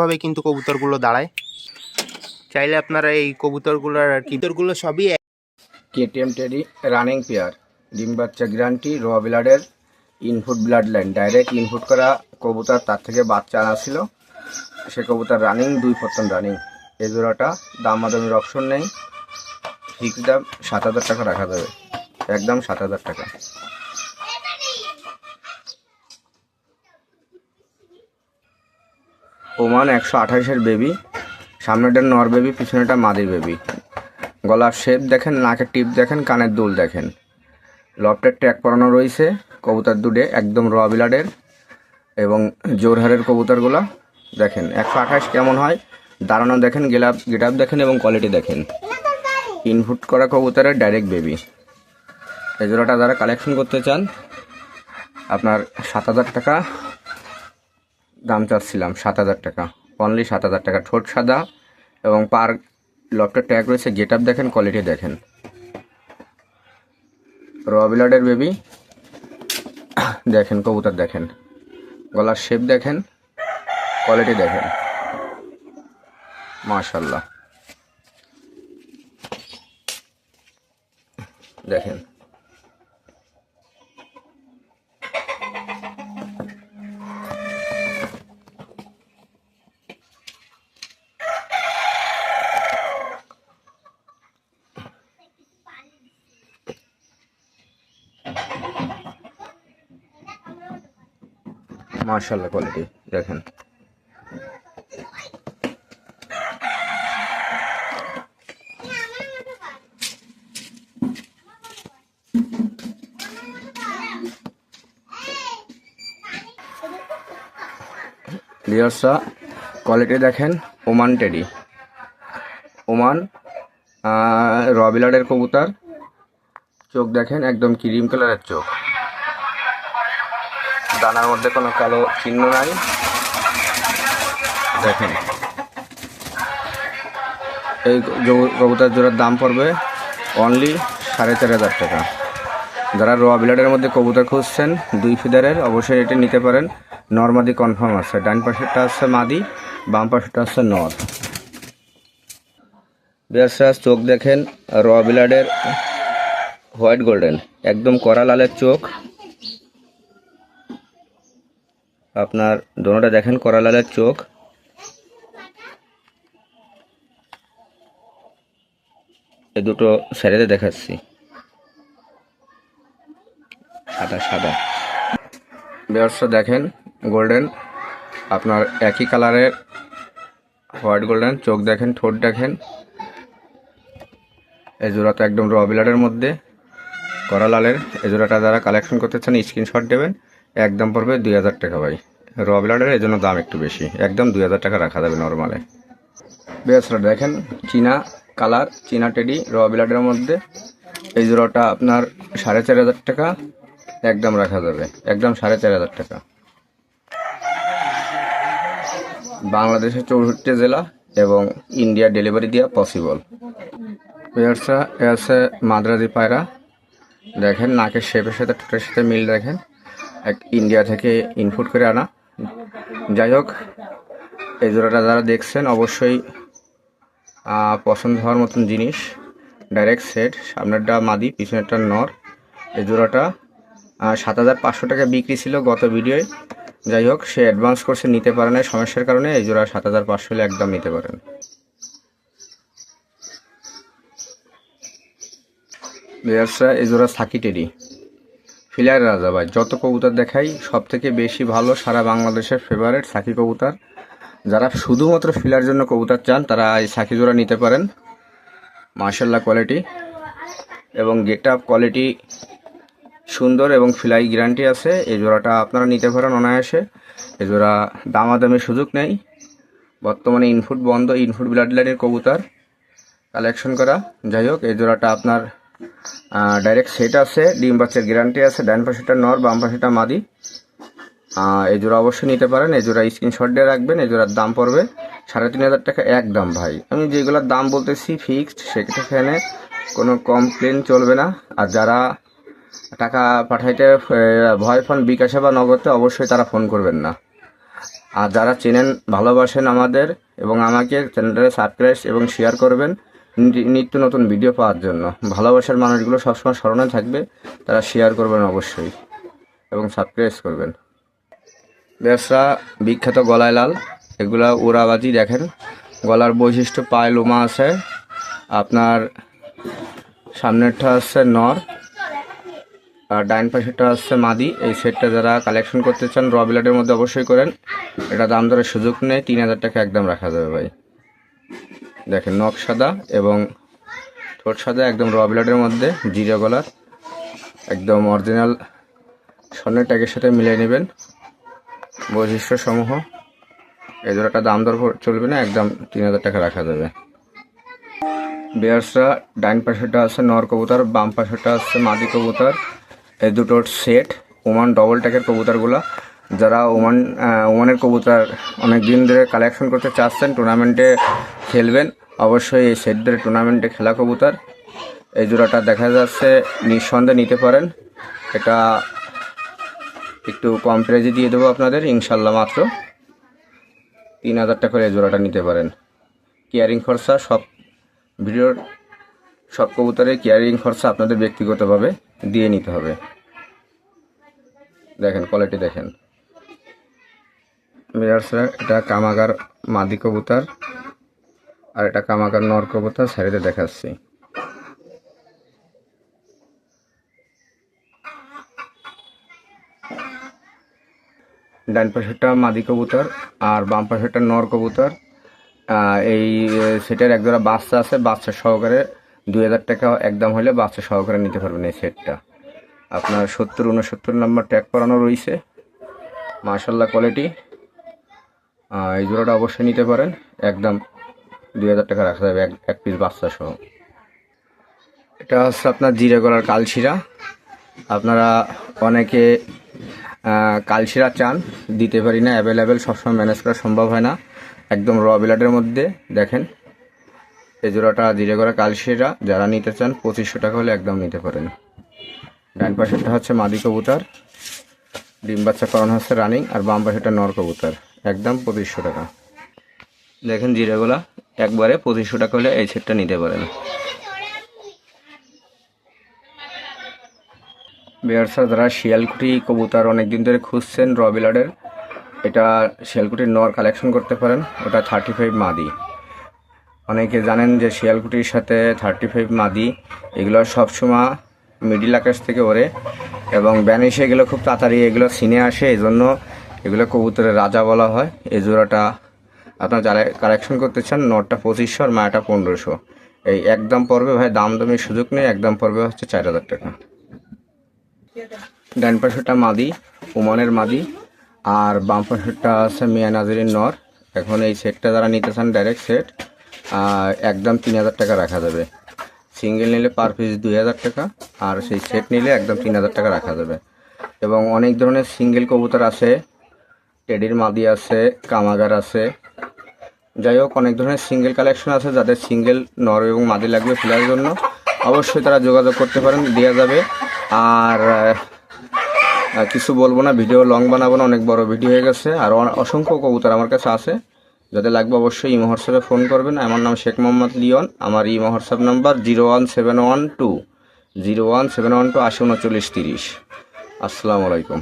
ভাবে কিন্তু কবুতরগুলো দাঁড়ায়। চাইলে আপনারা এই কবুতরগুলোর আর কি কবুতরগুলো সবই কেটিএম টেডি, রানিং পেয়ার, ডিম বাচ্চা গ্যারান্টি র ব্লাডের, ইনফুট ব্লাড লাইন। ডাইরেক্ট ইনফুট করা কবুতর তার থেকে বাচ্চা আনা ছিল। সে কবুতর রানিং, দুই পত্তন রানিং। এই জোড়াটা দাম দামাদামির অপশন নেই। ফিক্স দাম সাত হাজার টাকা রাখা যাবে। একদম সাত হাজার টাকা। ওমান একশো আঠাশের বেবি সামনেটা নর বেবি পিছনেটা মাদির বেবি গলার শেপ দেখেন, নাকের টিপ দেখেন, কানের দুল দেখেন। লফটের ট্যাগ পরানো রয়েছে, কবুতার দুটে একদম র বিলাডের এবং জোরহারের কবুতরগুলো। দেখেন, একশো আঠাশ কেমন হয়? দাঁড়ানো দেখেন, গেলাপ, গেটাপ দেখেন এবং কোয়ালিটি দেখেন। ইনপুট করা কবুতরের ডাইরেক্ট বেবি এই জোড়াটা যারা কালেকশন করতে চান, আপনার সাত হাজার টাকা দাম চাচ্ছিলাম সাত হাজার টাকা। অনলি সাত হাজার টাকা। ঠোঁট সাদা এবং পার লফটের ট্যাগ রয়েছে। গেট আপ দেখেন কোয়ালিটি দেখেন। র বিলাডের বেবি দেখেন, কবুতর দেখেন। গলার শেপ দেখেন কোয়ালিটি দেখেন। মাশাল্লাহ দেখেন। মাশাল্লাহ কোয়ালিটি দেখেন। ভিউয়ার্সরা কোয়ালিটি দেখেন ওমান টেডি ওমান রবিলারের কবুতর। চোখ দেখেন, একদম ক্রিম কালারের চোখ। দানার মধ্যে কোনো কালো চিহ্ন নাই। দেখেন। এই কবুতর জোড়ার দাম পড়বে অনলি সাড়ে চার হাজার টাকা। যারা র বিলাডের মধ্যে কবুতর খুঁজছেন, দুই ফিদারের অবশ্যই এটি নিতে পারেন। নর্মাদি কনফার্ম আছে। ডান পাশেরটা আছে মাদি, বাম পাশেরটা আছে নর বিয়াসরাজ চোখ দেখেন র বিলাডের হোয়াইট গোল্ডেন একদম কড়া লালের চোখ। আপনার দোনোটা দেখেন কড়া লালের চোখ। এ দুটো সাইডে দেখাচ্ছি। সাদা সাদা। ব্যবসা দেখেন, গোল্ডেন। আপনার একই কালারের হোয়াইট গোল্ডেন, চোখ দেখেন, ঠোঁট দেখেন। এই জোড়াটা একদম র মধ্যে। করা লালের এই জোড়াটা যারা কালেকশন করতে চান স্ক্রিনশট দেবেন। একদম পড়বে দুই হাজার টাকা ভাই। র বিলারের এই জন্য দাম একটু বেশি। একদম দুই হাজার টাকা রাখা যাবে নর্মালে বেসরা দেখেন, চীনা কালার, চীনা টেডি র বিলারের মধ্যে। এই জোড়াটা আপনার সাড়ে চার হাজার টাকা একদম রাখা যাবে। একদম সাড়ে চার হাজার টাকা। বাংলাদেশের চৌষট্টি জেলা এবং ইন্ডিয়া ডেলিভারি দেওয়া পসিবল পেয়ারসা এ আছে মাদ্রাজি পায়রা। দেখেন, নাকের শেপের সাথে ঠোঁটের সাথে মিল দেখেন। এক ইন্ডিয়া থেকে ইনপুট করে আনা। যাই হোক এই জোড়াটা যারা দেখছেন, অবশ্যই পছন্দ হওয়ার মতন জিনিস। ডাইরেক্ট সেট সামনেরটা মাদি, পিছনেরটা নর। এই জোড়াটা সাত হাজার পাঁচশো টাকা বিক্রি ছিল গত ভিডিওয়। যাই হোক সে অ্যাডভান্স করছে নিতে পারে না সমস্যার কারণে এই জোড়া সাত হাজার পাঁচশো হলে একদম নিতে পারেন। এই জোড়া সাকি টেডি ফিলার রাজা ভাই, যত কবুতর দেখাই সব থেকে বেশি ভালো সারা বাংলাদেশের ফেভারেট সাকি কবুতর। যারা শুধুমাত্র ফিলার জন্য কবুতর চান, তারা এই সাকি জোড়া নিতে পারেন। মার্শাল্লাহ কোয়ালিটি এবং গেট আপ কোয়ালিটি সুন্দর এবং ফিলাই গ্যারান্টি আছে। এই জোড়াটা আপনারা নিতে পারেন অনায়াসে। এই জোড়া দামাদামি সুযোগ নেই। বর্তমানে ইনফুট বন্ধ ইনফুট ব্লাড লাইনের কবুতর। কালেকশন করা। যাই হোক, এই জোড়াটা আপনার ডাইরেক্ট সেট আছে, ডিম বাচ্চার গ্যারান্টি আছে, ডান পাশেটা নর, বাম পাশেটা মাদি। এই জোড়া অবশ্যই নিতে পারেন, এই জোড়া স্ক্রিনশট দিয়ে রাখবেন, এই জোড়ার দাম পড়বে সাড়ে তিন হাজার টাকা এক দাম, ভাই। আমি যেগুলোর দাম বলতেছি ফিক্সড সেখানে কোনো কমপ্লেন চলবে না। আর যারা টাকা পাঠাইতে ভয় ফোন বিকাশে বা নগদে, অবশ্যই তারা ফোন করবেন না। আর যারা চেনেন, ভালোবাসেন আমাদের এবং আমাকে, চ্যানেলটাকে সাবস্ক্রাইব এবং শেয়ার করবেন নিত্য নতুন ভিডিও পাওয়ার জন্য। ভালোবাসার মানুষগুলো সবসময় স্মরণে থাকবে, তারা শেয়ার করবেন অবশ্যই এবং সাবস্ক্রাইব করবেন। ব্যবসা বিখ্যাত গলায় লাল, এগুলা ওরাবাজি দেখেন। গলার বৈশিষ্ট্য পায়ে লোমা আছে, আপনার সামনেরটা হচ্ছে নর, আর ডাইন পাশেরটা হচ্ছে মাদি। এই সেটটা যারা কালেকশন করতে চান র বিলাটের মধ্যে অবশ্যই করেন। এটা দাম দরের সুযোগ নেই, তিন হাজার টাকা একদম রাখা যাবে ভাই। দেখেন, নখ সাদা এবং ঠোঁট সাদা, একদম র বিলাটের মধ্যে, জিরে গলার, একদম অরিজিনাল স্বর্ণের ট্যাগের সাথে মিলিয়ে নেবেন। বৈশিষ্ট্য সমূহ এই জোড়াটা দাম দর চলবে না, একদম তিন হাজার টাকা রাখা যাবে। বেয়ার্সরা ডাইন পাশেরটা আছে নর কবুতর, বাম পাশেরটা আছে মাদি কবুতর। এই দুটোর সেট ওমান ডবল ট্যাগের কবুতরগুলো। যারা ওমান ওমানের কবুতর অনেক দিন ধরে কালেকশন করতে চাচ্ছেন টুর্নামেন্টে খেলবেন। অবশ্যই এই সেট ধরে টুর্নামেন্টে খেলা কবুতর। এই জোড়াটা দেখা যাচ্ছে নিঃসন্দেহে নিতে পারেন। এটা একটু কম প্রাইজে দিয়ে দেবো আপনাদের ইনশাল্লাহ মাত্র। তিন হাজার টাকা করে এই জোড়াটা নিতে পারেন। কেয়ারিং খরচা, সব ভিডিওর সব কবুতরের কেয়ারিং খরচা আপনাদের ব্যক্তিগতভাবে দিয়ে নিতে হবে। দেখেন কোয়ালিটি দেখেন। এটা কামাগার মাদি কবুতর। আর এটা কামাগার নর কবুতর সাইডে দেখাচ্ছি। ডান পাশেরটা মাদি কবুতর আর বাম পাশেরটা নর কবুতর। এই সেটের একজোড়া বাচ্চা আছে, বাচ্চা সহকারে দুই হাজার টাকা একদম হলে বাচ্চা সহকারে নিতে পারবেন এই সেটটা। আপনার সত্তর উনসত্তর নম্বর ট্যাগ করানো রয়েছে মার্শাল্লাহ কোয়ালিটি। এই জোড়াটা অবশ্যই নিতে পারেন। একদম দুই হাজার টাকা রাখা যাবে, এক এক পিস বাচ্চা সহ। এটা হচ্ছে আপনার জিরে গলার কালশিরা। আপনারা অনেকে কালশিরা চান, দিতে পারি না অ্যাভেলেবেল সবসময় ম্যানেজ করা সম্ভব হয় না। একদম র বিলাটের মধ্যে, দেখেন। এই জোড়াটা জিরে করা কালশিরা, যারা নিতে চান, পঁচিশশো টাকা হলে একদম নিতে পারেন। ডান পাশেরটা হচ্ছে মাদি কবুতর। ডিম বাচ্চা করানো হচ্ছে রানিং আর বাম পাশেরটা নর কবুতর। একদম পঁচিশশো টাকা। দেখেন জিরেগুলা একবারে পঁচিশশো টাকা হলে এই সেটটা নিতে পারেন। বিয়ার্সার যারা শিয়ালকুটি কবুতর অনেকদিন ধরে খুঁজছেন রবিলাডের, এটা শিয়ালকুটির নর কালেকশন করতে পারেন। ওটা থার্টি ফাইভ মাদি। অনেকে জানেন যে শিয়ালকুটির সাথে থার্টি ফাইভ মাদি, এগুলো সবসময় মিডিল আকাশ থেকে ওড়ে এবং ব্যানিশে এগুলো খুব তাড়াতাড়ি এগুলো সিনে আসে এই জন্য এগুলো কবুতরের রাজা বলা হয়। এই জোড়াটা আপনার যারা কালেকশন করতে চান, নটটা পঁচিশশো আর মায়াটা পনেরোশো। এই একদম পড়বে ভাই, দাম দামের সুযোগ নেই, একদম পড়বে হচ্ছে চার হাজার টাকা। ডান পাশেরটা মাদি, ওমানের মাদি, আর বাম পাশেরটা আছে মিয়া নাজিরের নর। এখন এই সেটটা যারা নিতে চান ডাইরেক্ট সেট একদম তিন হাজার টাকা রাখা যাবে। সিঙ্গেল নিলে পার পিস দুই হাজার টাকা, আর সেই সেট নিলে একদম তিন হাজার টাকা রাখা যাবে। এবং অনেক ধরনের সিঙ্গেল কবুতর আছে টেডির মাদি আছে, কামাগার আছে যাই হোক, অনেক ধরনের সিঙ্গেল কালেকশন আছে যাদের সিঙ্গেল নর এবং মাদি লাগবে ফেলার জন্য। অবশ্যই তারা যোগাযোগ করতে পারেন দেওয়া যাবে। আর কিছু বলব না ভিডিও লং বানাবো না, অনেক বড় ভিডিও হয়ে গেছে। আর অসংখ্য কবুতর আমার কাছে আছে। যাদের লাগবে অবশ্যই ইমো হোয়াটসঅ্যাপে ফোন করবেন। আমার নাম শেখ মোহাম্মদ লিওন। আমার imo WhatsApp number zero one seven one two zero one seven one two আশি উনচল্লিশ তিরিশ। আসসালামু আলাইকুম।